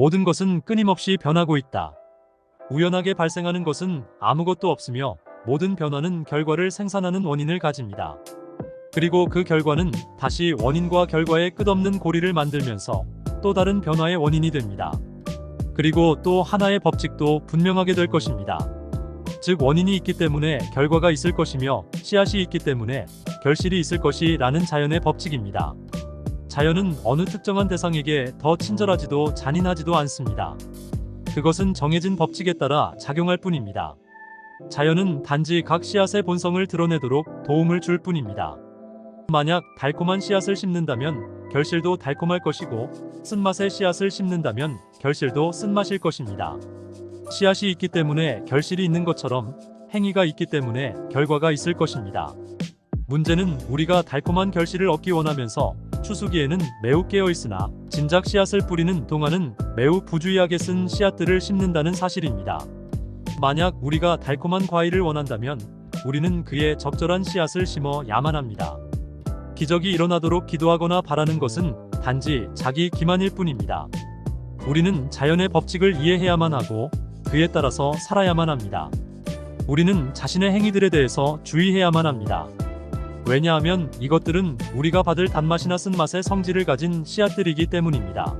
모든 것은 끊임없이 변하고 있다. 우연하게 발생하는 것은 아무것도 없으며 모든 변화는 결과를 생산하는 원인을 가집니다. 그리고 그 결과는 다시 원인과 결과의 끝없는 고리를 만들면서 또 다른 변화의 원인이 됩니다. 그리고 또 하나의 법칙도 분명하게 될 것입니다. 즉 원인이 있기 때문에 결과가 있을 것이며 씨앗이 있기 때문에 결실이 있을 것이라는 자연의 법칙입니다. 자연은 어느 특정한 대상에게 더 친절하지도 잔인하지도 않습니다. 그것은 정해진 법칙에 따라 작용할 뿐입니다. 자연은 단지 각 씨앗의 본성을 드러내도록 도움을 줄 뿐입니다. 만약 달콤한 씨앗을 심는다면 결실도 달콤할 것이고 쓴맛의 씨앗을 심는다면 결실도 쓴맛일 것입니다. 씨앗이 있기 때문에 결실이 있는 것처럼 행위가 있기 때문에 결과가 있을 것입니다. 문제는 우리가 달콤한 결실을 얻기 원하면서 추수기에는 매우 깨어 있으나 진작 씨앗을 뿌리는 동안은 매우 부주의하게 쓴 씨앗들을 심는다는 사실입니다. 만약 우리가 달콤한 과일을 원한다면 우리는 그에 적절한 씨앗을 심어 야만 합니다. 기적이 일어나도록 기도하거나 바라는 것은 단지 자기 기만일 뿐입니다. 우리는 자연의 법칙을 이해해야만 하고 그에 따라서 살아야만 합니다. 우리는 자신의 행위들에 대해서 주의해야만 합니다. 왜냐하면 이것들은 우리가 받을 단맛이나 쓴맛의 성질을 가진 씨앗들이기 때문입니다.